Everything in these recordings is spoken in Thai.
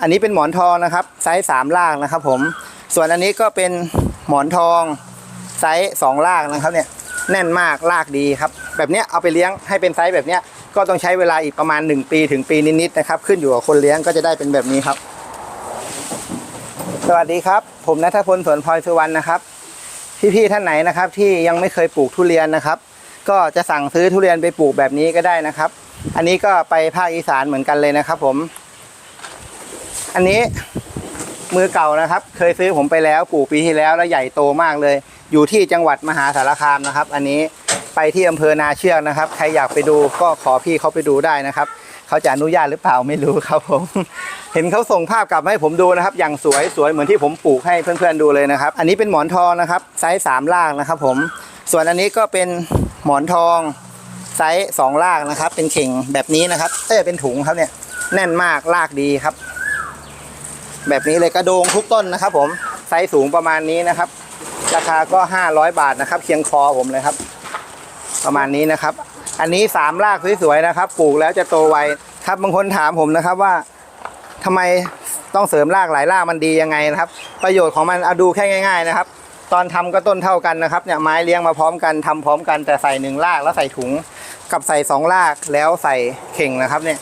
อันนี้เป็นหมอนทองนะครับ ไซส์สามลางนะครับ ผม ส่วนอันนี้ก็เป็นหมอนทองไซส์สองลางนะครับเนี่ยแน่นมากลากดีครับ แบบเนี้ยเอาไปเลี้ยงให้เป็นไซส์แบบเนี้ยก็ต้องใช้เวลาอีกประมาณ 1 ปีถึงปีนิดๆนะครับ ขึ้นอยู่กับคนเลี้ยงก็จะได้เป็นแบบนี้ครับ สวัสดีครับ ผมนัทพลสวนพลอยสุวรรณนะครับพี่ๆท่านไหนนะครับที่ยังไม่เคยปลูกทุเรียนนะครับ ก็จะสั่งซื้อทุเรียนไปปลูกแบบนี้ก็ได้นะครับ อันนี้ก็ไปภาคอีสานเหมือนกันเลยนะครับ ผม อันนี้มือเก่านะครับ เคยซื้อผมไปแล้วปลูกปีที่แล้วแล้วใหญ่โตมากเลย อยู่ที่จังหวัดมหาสารคามนะครับ อันนี้ไปที่อำเภอนาเชือกนะครับใครอยากไปดูก็ขอพี่เขาไปดูได้นะครับเขาจะอนุญาตหรือเปล่าไม่รู้ครับผม เห็นเขาส่งภาพกลับมาให้ผมดูนะครับ อย่างสวยสวยเหมือนที่ผมปลูกให้เพื่อนๆดูเลยนะครับ อันนี้เป็นหมอนทองนะครับไซส์สามล่างนะครับ ผม ส่วนอันนี้ก็เป็นหมอนทองไซส์สองล่างนะครับ เป็นเข่งแบบนี้นะครับเอ้ยเป็นถุงครับเนี่ยแน่นมากลากดีครับ แบบนี้เลยกระโดงทุกต้นนะครับ ผมไซส์สูงประมาณนี้นะครับ ราคาก็ 500 บาทนะครับเคียงคอผมเลยครับ ประมาณนี้นะครับ อันนี้สามรากสวยๆนะครับปลูกแล้วจะโตไวครับบางคนถามผมนะครับว่าทำไมต้องเสริมรากหลายรากมันดียังไงนะครับ ประโยชน์ของมันเอาดูแค่ง่าย ๆนะครับ ตอนทำก็ต้นเท่ากันนะครับเนี่ยไม้เลี้ยงมาพร้อมกันทำพร้อมกันแต่ใส่หนึ่งรากแล้วใส่ถุงกับใส่สองรากแล้วใส่เข่งนะครับเนี่ย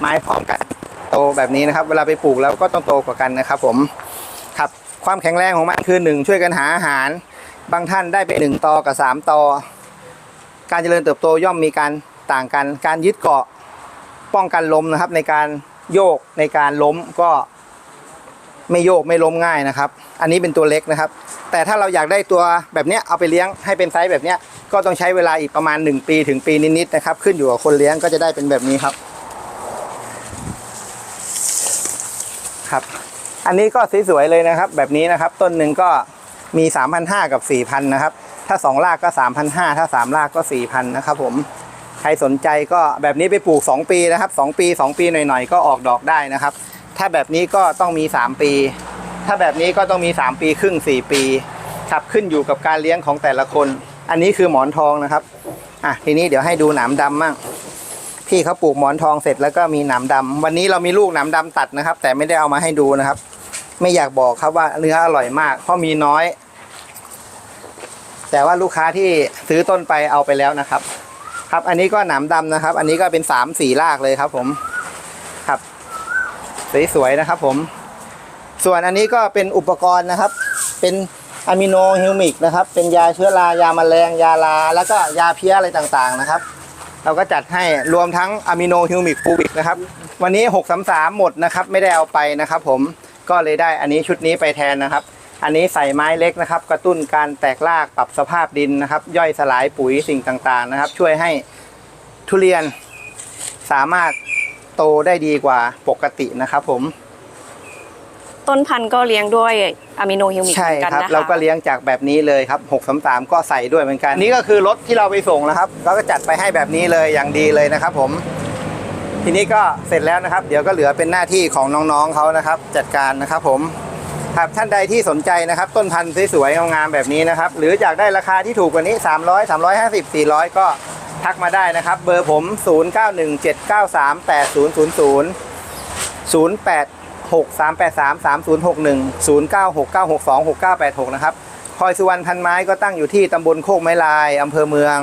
ไม้พร้อมกัน โตแบบนี้นะครับ เวลาไปปลูกแล้วก็ต้องโตกว่ากันนะครับ ผมครับความแข็งแรงของมันคือหนึ่งช่วยกันหาอาหาร บางท่านได้ไปหนึ่งตอกับสามตอการเจริญเติบโตย่อมมีการต่างกัน การยึดเกาะป้องกันล้มนะครับ ในการโยกในการล้มก็ไม่โยกไม่ล้มง่ายนะครับ อันนี้เป็นตัวเล็กนะครับ แต่ถ้าเราอยากได้ตัวแบบนี้เอาไปเลี้ยงให้เป็นไซส์แบบนี้ก็ต้องใช้เวลาอีกประมาณ 1 ปีถึงปีนิดๆนะครับ ขึ้นอยู่กับคนเลี้ยงก็จะได้เป็นแบบนี้ครับ ครับ อันนี้ก็สวยๆเลยนะครับ แบบนี้นะครับ ต้นหนึ่งก็มี 3,500 กับ 4,000 นะครับ ถ้า 2 รากก็ 3,500 ถ้า 3 รากก็ 4,000 นะครับผม ใครสนใจก็แบบนี้ไปปลูก 2 ปีนะครับ 2 ปี 2 ปีหน่อยๆ ก็ออกดอกได้นะครับ ถ้าแบบนี้ก็ต้องมี 3 ปี ถ้าแบบนี้ก็ต้องมี 3 ปีครึ่ง 4 ปีครับขึ้นอยู่กับการเลี้ยงของแต่ละคน อันนี้คือหมอนทองนะครับ อะ ทีนี้เดี๋ยวให้ดูหนามดำมั่ง พี่เขาปลูกหมอนทองเสร็จแล้วก็มีหนามดำวันนี้เรามีลูกหนามดำตัดนะครับ แต่ไม่ได้เอามาให้ดูนะครับ ไม่อยากบอกครับว่าเนื้ออร่อยมาก เพราะมีน้อย แต่ว่าลูกค้าที่ซื้อต้นไปเอาไปแล้วนะครับ ครับอันนี้ก็หนามดำนะครับ อันนี้ก็เป็นสามสี่รากเลยครับ ผมครับสวยๆนะครับ ผม ส่วนอันนี้ก็เป็นอุปกรณ์นะครับ เป็นอะมิโนฮิวมิกนะครับ เป็นยาเชื้อรายาแมลงยาลา แล้วก็ยาเพี้ยอะไรต่างๆนะครับ เราก็จัดให้รวมทั้งอะมิโนฮิวมิกฟูบิกนะครับ วันนี้ 633 หมดนะครับ ไม่ได้เอาไปนะครับผมก็เลยได้อันนี้ชุดนี้ไปแทนนะครับ อันนี้ใส่ไม้เล็กนะครับ กระตุ้นการแตกรากปรับสภาพดินนะครับ ย่อยสลายปุ๋ยสิ่งต่างๆนะครับ ช่วยให้ทุเรียนสามารถโตได้ดีกว่าปกตินะครับผม ต้นพันธุ์ก็เลี้ยงด้วยอะมิโนฮิวมิกใช่เหมือนกันครับนะคะเราก็เลี้ยงจากแบบนี้เลยครับ633ก็ใส่ด้วยเหมือนกันนี่ก็คือรถที่เราไปส่งนะครับเราก็จัดไปให้แบบนี้เลยอย่างดีเลยนะครับ ผม ทีนี้ก็เสร็จแล้วนะครับ เดี๋ยวก็เหลือเป็นหน้าที่ของน้องๆเขานะครับ จัดการนะครับผมครับท่านใดที่สนใจนะครับ ต้นพันธุ์สวยๆงามๆแบบนี้นะครับ หรืออยากได้ราคาที่ถูกกว่านี้ 300 350 400 ก็ทักมาได้นะครับ เบอร์ผม 0917938000 6383 3061 096962 6986 นะครับพลอยสุวรรณพันไม้ก็ตั้งอยู่ที่ตำบลโคกไม้ลายอำเภอเมือง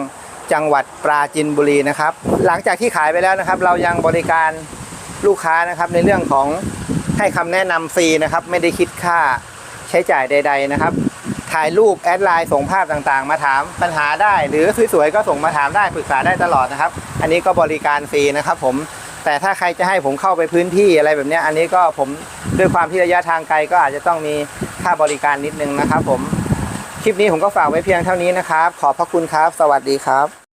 จังหวัดปราจีนบุรีนะครับ หลังจากที่ขายไปแล้วนะครับ เรายังบริการลูกค้านะครับในเรื่องของให้คำแนะนำฟรีนะครับ ไม่ได้คิดค่าใช้จ่ายใด ๆนะครับ ถ่ายรูปแอดไลน์ส่งภาพต่างๆ มาถามปัญหาได้ หรือสวยๆก็ส่งมาถามได้ปรึกษาได้ตลอดนะครับ อันนี้ก็บริการฟรีนะครับผม แต่ถ้าใครจะให้ผมเข้าไปพื้นที่อะไรแบบนี้อันนี้ก็ผมด้วยความที่ระยะทางไกลก็อาจจะต้องมีค่าบริการนิดนึงนะครับผมคลิปนี้ผมก็ฝากไว้เพียงเท่านี้นะครับ ขอบพระคุณครับ สวัสดีครับ